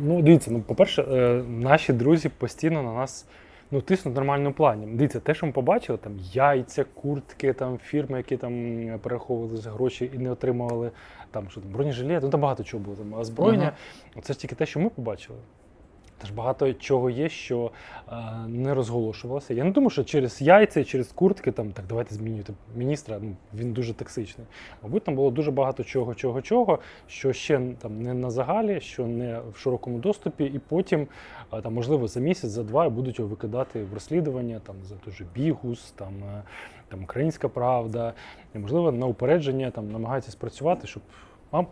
Ну, дивіться, ну, по-перше, е, наші друзі постійно на нас ну, тиснуть в нормальному плані. Дивіться, те, що ми побачили, там яйця, куртки, там фірми, які там м, перераховували за гроші і не отримували там, що там, бронежилет, ну там багато чого було. Там, озброєння. Це ж тільки те, що ми побачили. Теж багато чого є, що е, не розголошувалося. Я не думаю, що через яйця, через куртки, там так давайте змінювати міністра. Ну він дуже токсичний. Мабуть, там було дуже багато чого, чого, чого, що ще там не на загалі, що не в широкому доступі, і потім е, там, можливо, за місяць, за два будуть його викидати в розслідування там за той же бігус, там, е, там українська правда, і можливо на упередження там намагаються спрацювати, щоб.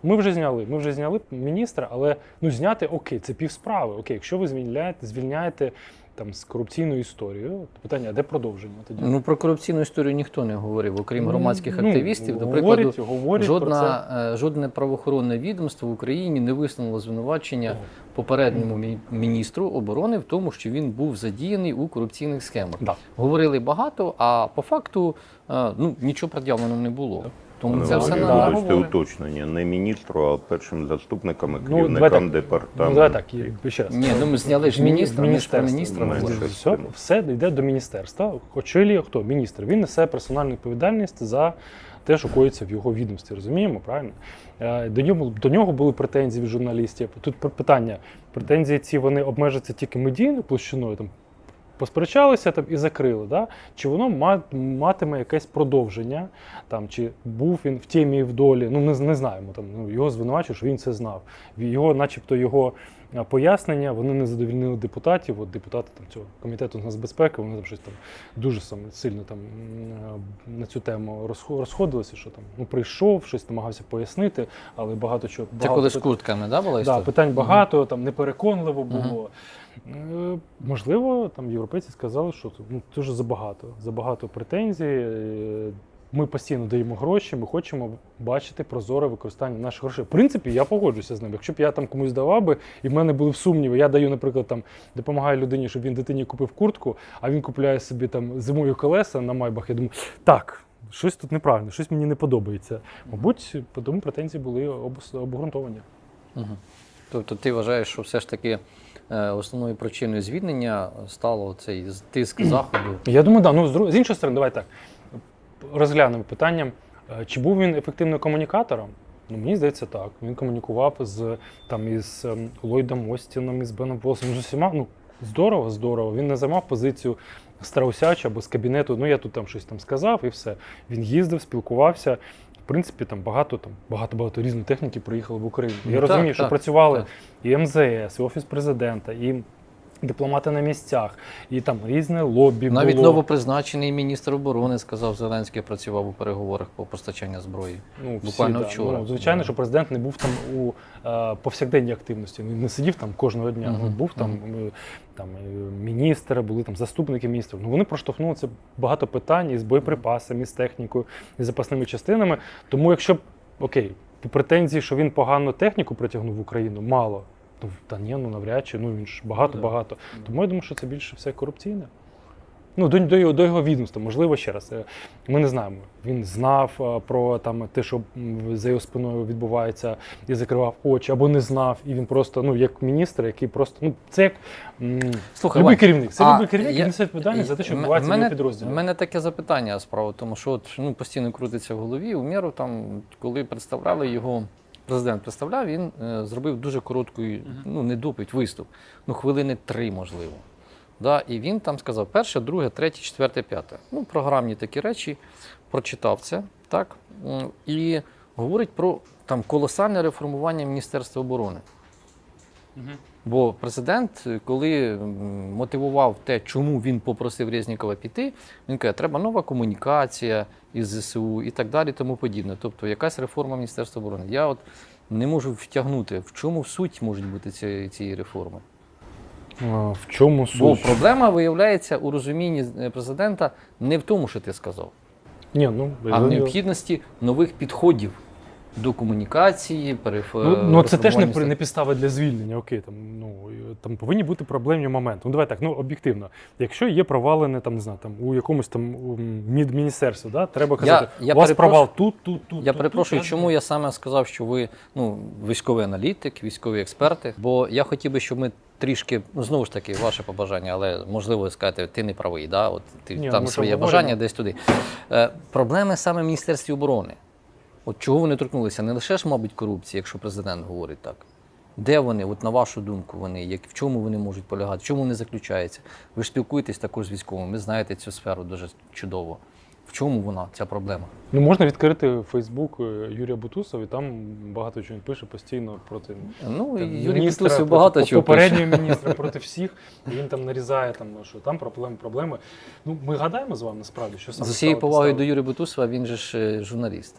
Ми вже зняли. Ми вже зняли міністра, але ну зняти окей, це півсправи. Окей, якщо ви звільняєте, звільняєте там з корупційною історією, то питання, а де продовження тоді? Ну про корупційну історію ніхто не говорив, окрім громадських Ну, активістів. До прикладу, про це. жодна, е, жодне правоохоронне відомство в Україні не висунуло звинувачення попередньому міністру оборони в тому, що він був задіяний у корупційних схемах. Да. Говорили багато, а по факту е, ну нічого пред'явлено не було. Тому це все на вибачте, уточнення. Не міністру, а першим заступникам і Ну, керівникам департаменту. Ну, так, і ще раз. Ні, ну ми зняли ж міністра, міністра Ну. Все, все йде до міністерства. Очолює хто? Міністр. Він несе персональну відповідальність за те, що коїться в його відомстві. Розуміємо, правильно? Е, До нього, до нього були претензії від журналістів. Тут питання: претензії ці вони обмежаться тільки медійною площиною. Там посперечалися там і закрили. Да? Чи воно матиме якесь продовження, там, чи був він в темі і в долі, ну не, не знаємо. Там, ну, його звинувачують, що він це знав. Його, начебто, його пояснення вони не задовільнили депутатів. От депутати там, цього комітету з нацбезпеки, вони там щось там дуже сам- сильно там на цю тему розходилися, що там ну, прийшов, щось намагався пояснити, але багато чого. Це багато коли з куртками, да, була Да, питань багато, там непереконливо було. Е, Можливо, там європейці сказали, що ну, дуже забагато. Забагато претензій. Ми постійно даємо гроші, ми хочемо бачити прозоре використання наших грошей. В принципі, я погоджуся з ним. Якщо б я там комусь давав би, і в мене були б сумніви, я даю, наприклад, там допомагаю людині, щоб він дитині купив куртку, а він купляє собі там зимові колеса на майбах. Я думаю, так. Щось тут неправильно, щось мені не подобається. Мабуть, тому претензії були обґрунтовані. Мгм. Тобто ти вважаєш, що все ж таки е, основною причиною звільнення стало цей тиск заходу. Я думаю, да. Ну, з іншої сторони, давай так. Розглянемо питання, е, чи був він ефективним комунікатором? Ну, мені здається, так. Він комунікував з там із ем, Ллойдом Остіном, із Беном Волсом, з усіма. Ну, здорово, здорово. Він не займав позицію страусяча або з кабінету. Ну, я тут там щось там сказав і все. Він їздив, спілкувався. В принципі, там багато там багато багато різної техніки приїхало в Україну. Ну, Я так, розумію, що так, працювали так. і МЗС, і Офіс президента, і дипломати на місцях, і там різне лобі. Навіть було. новопризначений міністр оборони сказав, Зеленський працював у переговорах по постачанню зброї. Ну, всі, Буквально да. вчора. Ну, звичайно, Да. що президент не був там у е, повсякденній активності. Він не сидів там кожного дня. Мгм, Він був там, е, там е, міністри, були там заступники міністрів. Ну вони проштовхнули це багато питань із боєприпасами, із технікою, із запасними частинами. Тому, якщо окей, претензії, що він погано техніку притягнув в Україну, мало. Ну, та ні, ну навряд чи, ну він ж багато-багато. Тому я думаю, що це більше все корупційне. Ну, до, до, його, до його відомства, можливо, ще раз. е, Ми не знаємо. Він знав е, про там, те, що за його спиною відбувається, і закривав очі, або не знав, і він просто, ну, як міністр, який просто. Ну, це як Слухай, любий керівник. Це а любий керівник, я- несе відповідальність за те, що відбувається в мене- його підрозділі. У мене таке запитання справа, тому що от, ну, постійно крутиться в голові. Умєров там, коли представляли його, президент представляв, він е, зробив дуже короткий, ну не доповідь, виступ. Ну, хвилини три, можливо. Да, і він там сказав перше, друге, третє, четверте, п'яте. Ну, програмні такі речі, прочитав це, так? І говорить про там колосальне реформування Міністерства оборони. Бо президент, коли мотивував те, чому він попросив Резнікова піти, він каже, треба нова комунікація із ЗСУ і так далі, тому подібне. Тобто якась реформа Міністерства оборони. Я от не можу втягнути, в чому суть можуть бути цієї, цієї реформи. А, в чому Бо суть? проблема виявляється у розумінні е, президента не в тому, що ти сказав, Ні, ну, а в необхідності нових підходів до комунікації, переф... Ну, ну це теж не, не підстава для звільнення. Окей, там, ну, там повинні бути проблемні моменти. Ну давай так, ну об'єктивно. Якщо є провалене там, не знаю, там у якомусь там міністерстві, да, треба казати, я у вас провал тут, тут, тут. Я тут, перепрошую, тут, чому я саме сказав, що ви ну, військовий аналітик, військові експерти. Бо я хотів би, щоб ми трішки, ну знову ж таки, ваше побажання, але можливо скажете, ти не правий, да? От ти Ні, там своє бажання десь туди. Е, проблеми саме в Міністерстві оборони. От чого вони торкнулися? Не лише ж, мабуть, корупції, якщо президент говорить так. Де вони, от на вашу думку, вони, як, в чому вони можуть полягати, в чому вони заключаються? Ви ж спілкуєтесь також з військовими, ви знаєте цю сферу дуже чудово. В чому вона, ця проблема? Ну можна відкрити Фейсбук е, Юрія Бутусова, і там багато чого він пише постійно проти Ну, там, Юрій міністра, Петусів проти багато чого пише. попереднього міністра проти всіх. І він там нарізає там, ну, що там проблеми, проблеми. Ну ми гадаємо з вами насправді, що саме З усією повагою до. Юрія Бутусова, він же ж е, журналіст.